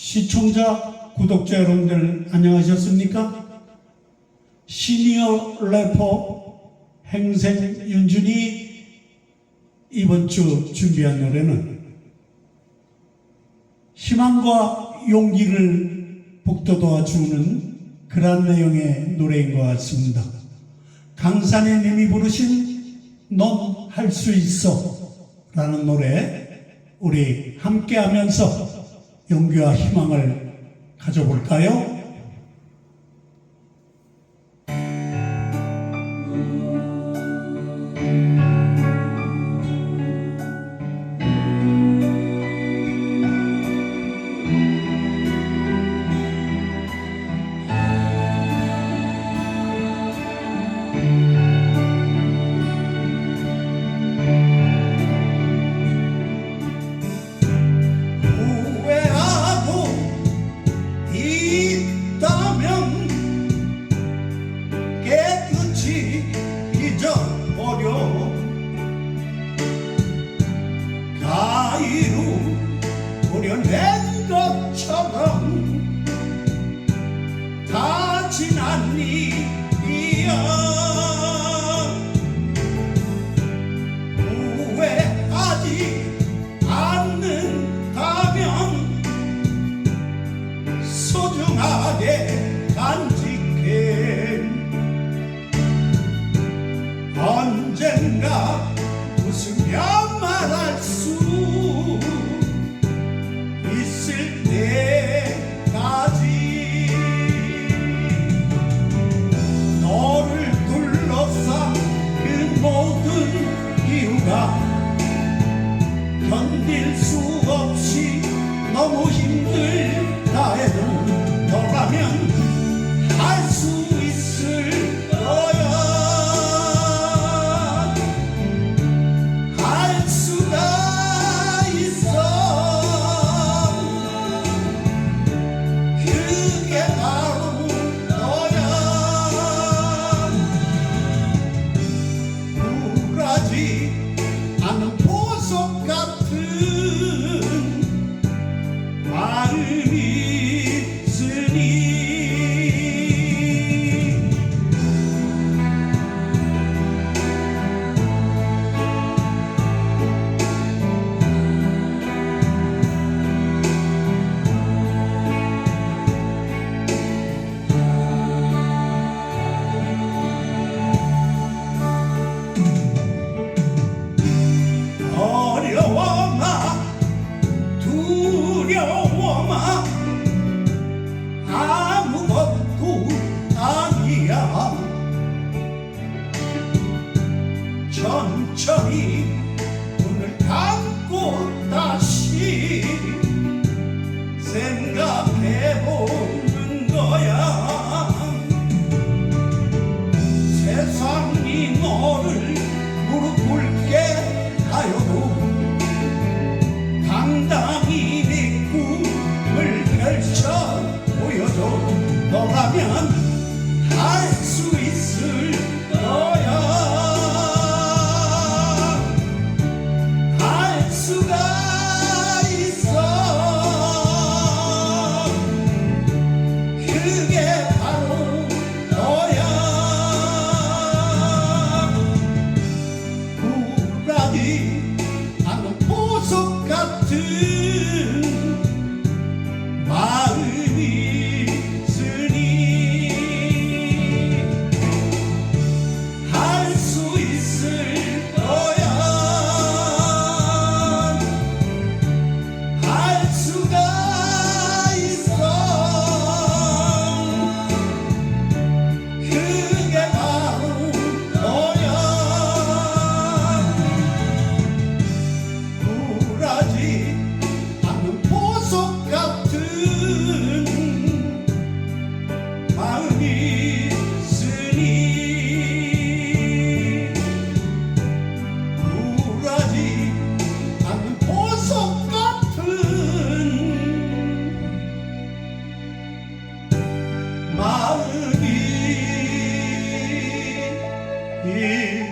시청자, 구독자 여러분들 안녕하셨습니까? 시니어 래퍼 행생 윤준이 이번 주 준비한 노래는 희망과 용기를 북돋아 주는 그런 내용의 노래인 것 같습니다. 강산의 님이 부르신 넌 할 수 있어 라는 노래 우리 함께 하면서 용기와 희망을 가져볼까요? 있을 때까지. 너를 둘러싼 그 모든 이유가 견딜 수 없이 너무 힘들다 해도 너라면 할수 Yeah.